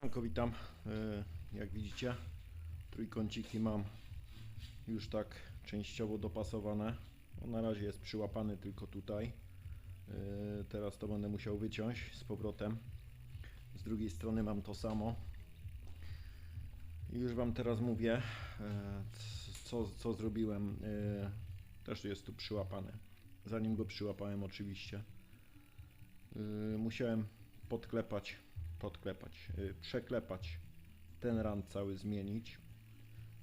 Siemanko, witam. E, Jak widzicie, trójkąciki mam już tak częściowo dopasowane. No, na razie jest przyłapany tylko tutaj. E, Teraz to będę musiał wyciąć z powrotem. Z drugiej strony mam to samo. I już Wam teraz mówię, e, co, co zrobiłem. Też jest tu przyłapany. Zanim go przyłapałem, oczywiście. Musiałem podklepać, podklepać, yy, przeklepać ten rand cały zmienić.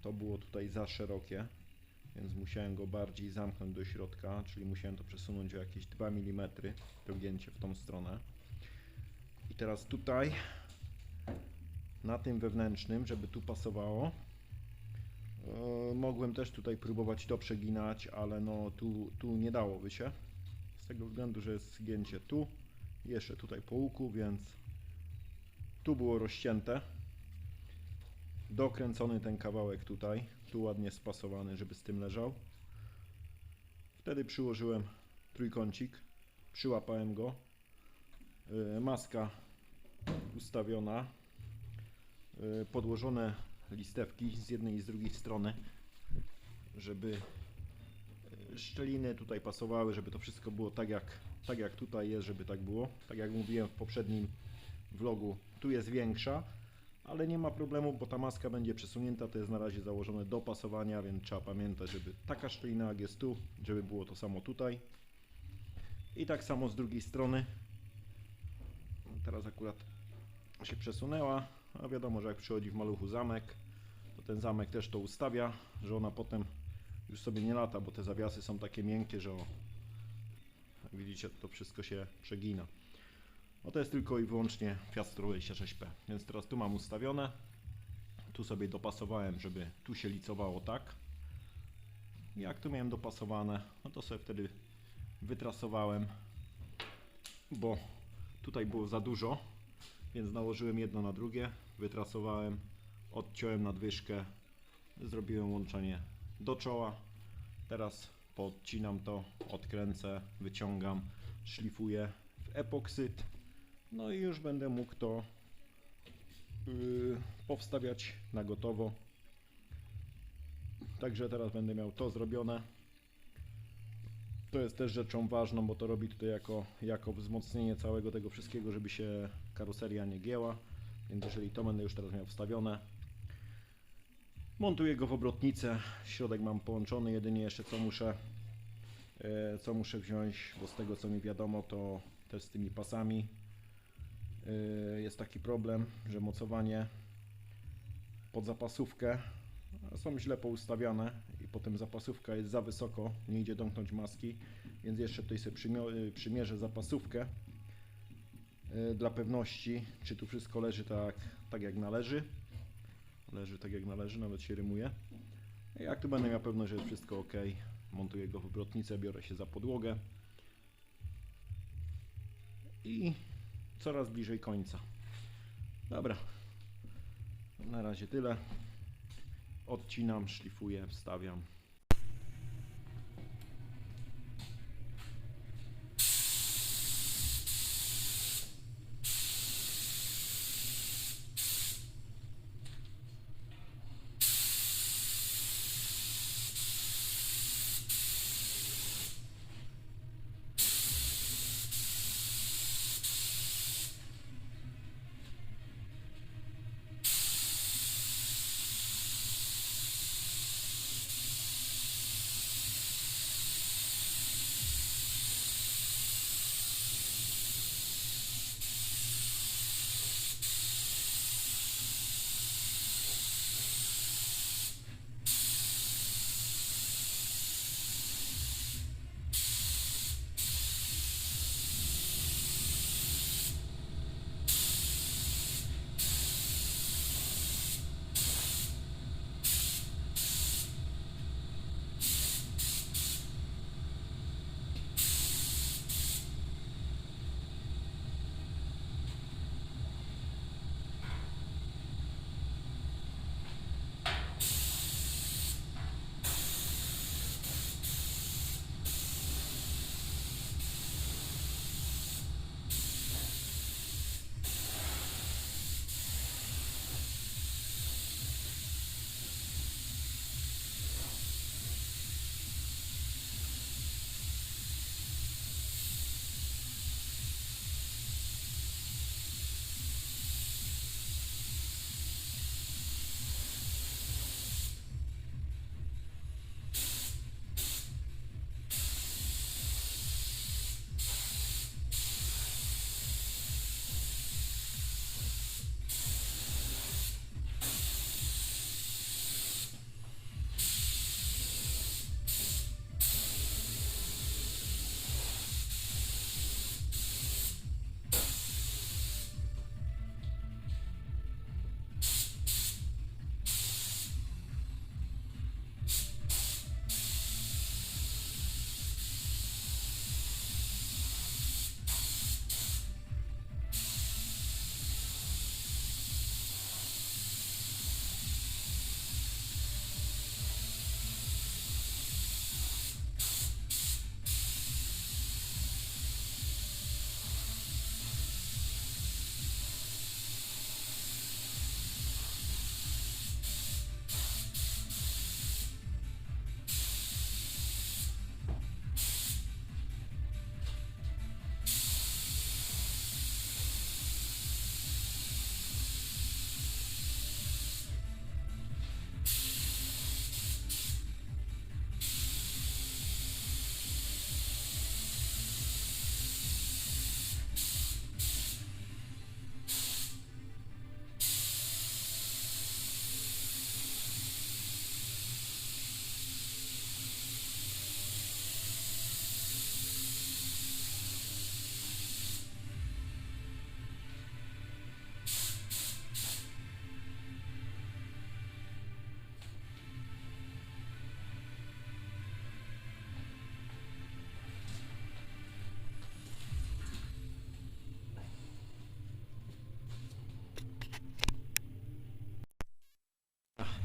To było tutaj za szerokie, więc musiałem go bardziej zamknąć do środka, czyli musiałem to przesunąć o jakieś 2 mm to gięcie w tą stronę. I teraz tutaj na tym wewnętrznym, żeby tu pasowało, yy, mogłem też tutaj próbować to przeginać, ale no tu, tu nie dałoby się. Z tego względu, że jest zgięcie tu, jeszcze tutaj po łuku, więc tu było rozcięte. Dokręcony ten kawałek tutaj, tu ładnie spasowany, żeby z tym leżał. Wtedy przyłożyłem trójkącik, przyłapałem go. Yy, Maska ustawiona, Yy, podłożone listewki z jednej i z drugiej strony, żeby szczeliny tutaj pasowały, żeby to wszystko było tak jak, tak jak tutaj jest, żeby tak było. Tak jak mówiłem w poprzednim vlogu, tu jest większa, ale nie ma problemu, bo ta maska będzie przesunięta, to jest na razie założone do pasowania, więc trzeba pamiętać, żeby taka szczelina jak jest tu, żeby było to samo tutaj. I tak samo z drugiej strony. Teraz akurat się przesunęła, a wiadomo, że jak przychodzi w maluchu zamek, to ten zamek też to ustawia, że ona potem już sobie nie lata, bo te zawiasy są takie miękkie, że o, widzicie to wszystko się przegina. No to jest tylko i wyłącznie Fiat 26P, więc teraz tu mam ustawione. Tu sobie dopasowałem, żeby tu się licowało tak. Jak tu miałem dopasowane, no to sobie wtedy wytrasowałem, bo tutaj było za dużo, więc nałożyłem jedno na drugie, wytrasowałem, odciąłem nadwyżkę, zrobiłem łączenie do czoła. Teraz podcinam to, odkręcę, wyciągam, szlifuję w epoksyt. No i już będę mógł to yy, powstawiać na gotowo. Także teraz będę miał to zrobione. To jest też rzeczą ważną, bo to robi tutaj jako, jako wzmocnienie całego tego wszystkiego, żeby się karoseria nie gięła. Więc jeżeli to będę już teraz miał wstawione, Montuję go w obrotnicę. Środek mam połączony. Jedynie jeszcze co muszę, e, co muszę wziąć, bo z tego co mi wiadomo, to też z tymi pasami jest taki problem, że mocowanie pod zapasówkę są źle poustawiane i potem zapasówka jest za wysoko, nie idzie domknąć maski, więc jeszcze tutaj sobie przymio- przymierzę zapasówkę e, dla pewności, czy tu wszystko leży tak, tak jak należy leży tak jak należy, nawet się rymuje. Jak tu będę miał pewność, że jest wszystko ok, montuję go w obrotnicę, biorę się za podłogę i coraz bliżej końca. Dobra, na razie tyle. Odcinam, szlifuję, wstawiam.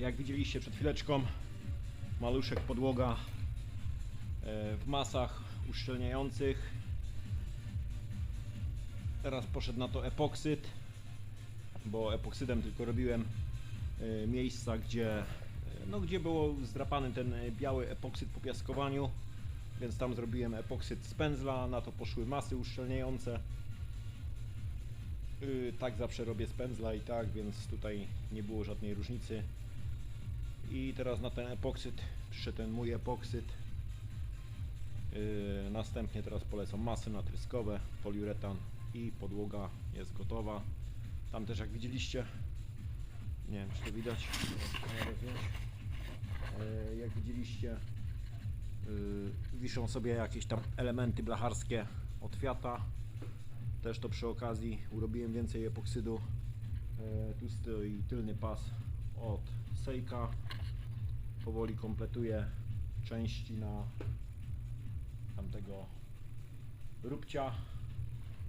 Jak widzieliście przed chwileczką, maluszek podłoga e, w masach uszczelniających. Teraz poszedł na to epoksyd, bo epoksydem tylko robiłem e, miejsca, gdzie, e, no, gdzie było zdrapany ten biały epoksyd po piaskowaniu, więc tam zrobiłem epoksyd z pędzla, na to poszły masy uszczelniające. Yy, tak zawsze robię z pędzla i tak, więc tutaj nie było żadnej różnicy. I teraz na ten epoksyd przyszedł ten mój epoksyd. Yy, następnie teraz polecą masy natryskowe, poliuretan i podłoga jest gotowa. Tam też jak widzieliście, nie wiem czy to widać. Yy, jak widzieliście, yy, wiszą sobie jakieś tam elementy blacharskie od Fiata. Też to przy okazji urobiłem więcej epoksydu. E, tu stoi tylny pas od Seika. Powoli kompletuję części na tamtego róbcia,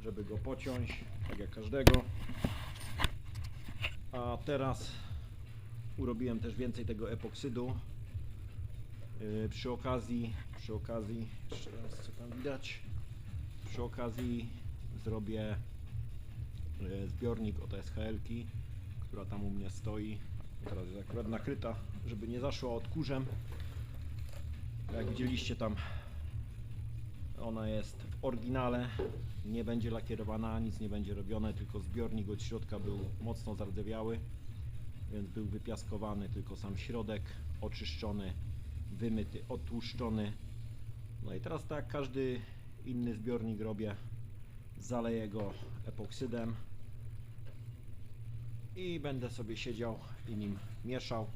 żeby go pociąć, tak jak każdego. A teraz urobiłem też więcej tego epoksydu. E, przy okazji, przy okazji, jeszcze raz co tam widać, przy okazji zrobię e, zbiornik od SHL-ki, która tam u mnie stoi. Teraz jest akurat nakryta, żeby nie zaszła odkurzem. Jak widzieliście tam ona jest w oryginale, nie będzie lakierowana, nic nie będzie robione, tylko zbiornik od środka był mocno zardzewiały, więc był wypiaskowany tylko sam środek, oczyszczony, wymyty, otłuszczony. No i teraz tak każdy inny zbiornik robię, zaleję go epoksydem i będę sobie siedział i nim mieszał.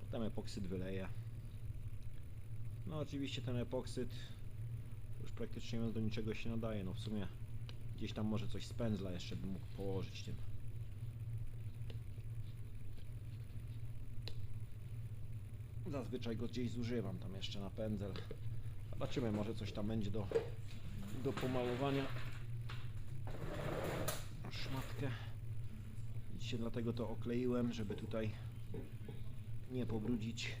Potem epoksyd wyleję. No oczywiście ten epoksyd już praktycznie do niczego się nadaje. No w sumie gdzieś tam może coś z pędzla jeszcze bym mógł położyć tym. Zazwyczaj go gdzieś zużywam tam jeszcze na pędzel. Zobaczymy, może coś tam będzie do, do pomalowania. Szmatkę. Widzicie, dlatego to okleiłem, żeby tutaj nie pobrudzić.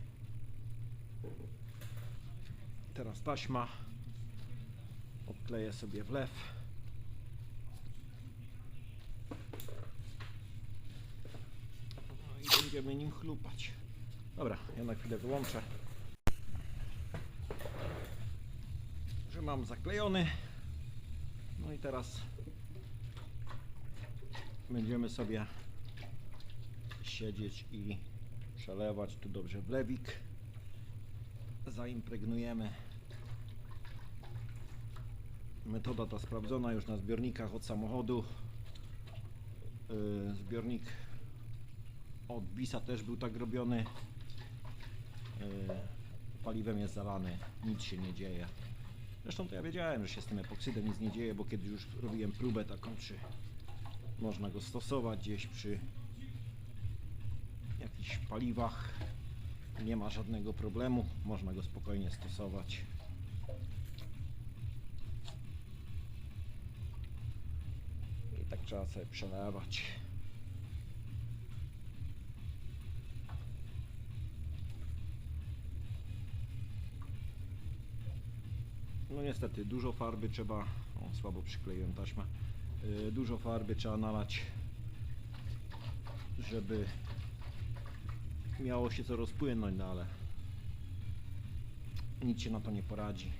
Teraz taśma. Odkleję sobie wlew. No i będziemy nim chlupać. Dobra, ja na chwilę wyłączę. Że mam zaklejony. No i teraz będziemy sobie siedzieć i przelewać tu dobrze wlewik. Zaimpregnujemy. Metoda ta sprawdzona już na zbiornikach od samochodu. Yy, Zbiornik od Bisa też był tak robiony. Yy, Paliwem jest zalany, nic się nie dzieje. Zresztą to ja wiedziałem, że się z tym epoksydem nic nie dzieje, bo kiedyś już robiłem próbę taką, czy można go stosować gdzieś przy jakichś paliwach. Nie ma żadnego problemu, można go spokojnie stosować. I tak trzeba sobie przelewać. No niestety, dużo farby trzeba, o słabo przykleiłem taśmę, Yy, dużo farby trzeba nalać, żeby miało się co rozpłynąć, no ale nic się na to nie poradzi.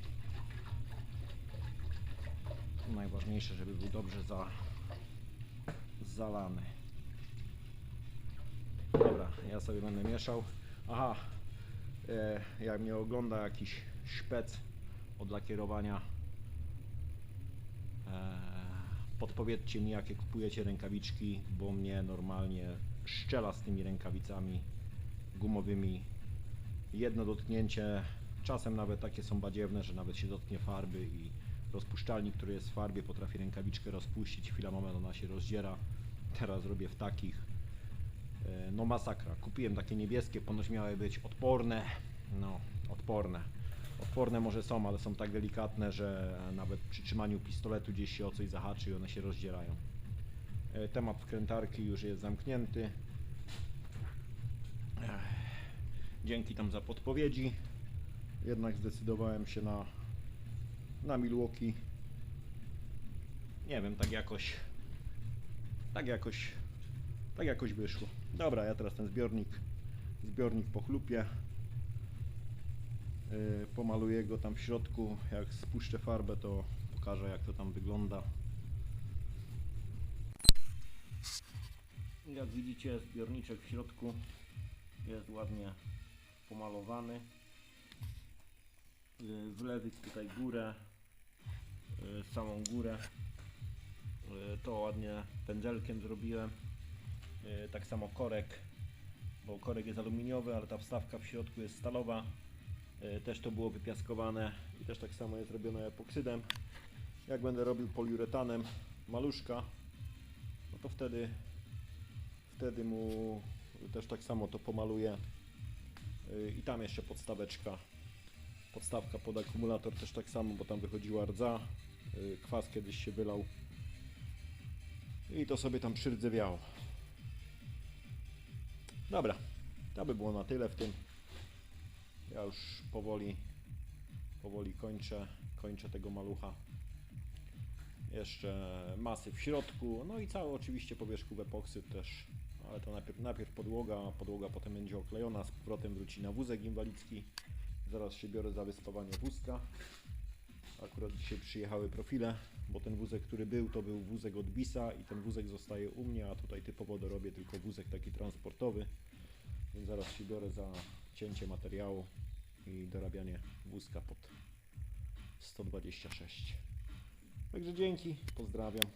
Najważniejsze, żeby był dobrze za, zalany. Dobra, ja sobie będę mieszał. Aha, e, jak mnie ogląda jakiś szpec od lakierowania, e, podpowiedzcie mi jakie kupujecie rękawiczki, bo mnie normalnie szczela z tymi rękawicami gumowymi. Jedno dotknięcie, czasem nawet takie są badziewne, że nawet się dotknie farby i rozpuszczalnik, który jest w farbie, potrafi rękawiczkę rozpuścić, chwila moment ona się rozdziera. Teraz robię w takich. E, No masakra. Kupiłem takie niebieskie, ponoć miały być odporne. No, odporne. Odporne może są, ale są tak delikatne, że nawet przy trzymaniu pistoletu gdzieś się o coś zahaczy i one się rozdzierają. E, Temat wkrętarki już jest zamknięty. Dzięki tam za podpowiedzi. Jednak zdecydowałem się na, na Milwaukee. Nie wiem, tak jakoś. Tak jakoś. Tak jakoś wyszło. Dobra, ja teraz ten zbiornik. Zbiornik pochlupię. Yy, pomaluję go tam w środku. Jak spuszczę farbę, to pokażę jak to tam wygląda. Jak widzicie, zbiorniczek w środku jest ładnie pomalowany. Yy, Wlewić tutaj górę, yy, samą górę. Yy, To ładnie pędzelkiem zrobiłem. Tak samo korek, bo korek jest aluminiowy, ale ta wstawka w środku jest stalowa. Też to było wypiaskowane i też tak samo jest robione epoksydem. Jak będę robił poliuretanem maluszka, no to wtedy wtedy mu też tak samo to pomaluję. Yy, i tam jeszcze podstaweczka. Podstawka pod akumulator też tak samo, bo tam wychodziła rdza. Yy, kwas kiedyś się wylał. I to sobie tam przyrdzewiało dobra, to by było na tyle w tym. Ja już powoli powoli kończę kończę tego malucha. Jeszcze masy w środku, no i cały oczywiście powierzchów epoksyd też, ale to najpierw, najpierw podłoga, podłoga potem będzie oklejona, z powrotem wróci na wózek inwalidzki. Zaraz się biorę za wyspawanie wózka. Akurat dzisiaj przyjechały profile, bo ten wózek, który był, to był wózek od Bisa i ten wózek zostaje u mnie, a tutaj typowo dorobię tylko wózek taki transportowy. Więc zaraz się biorę za cięcie materiału i dorabianie wózka pod 126. Także dzięki, pozdrawiam.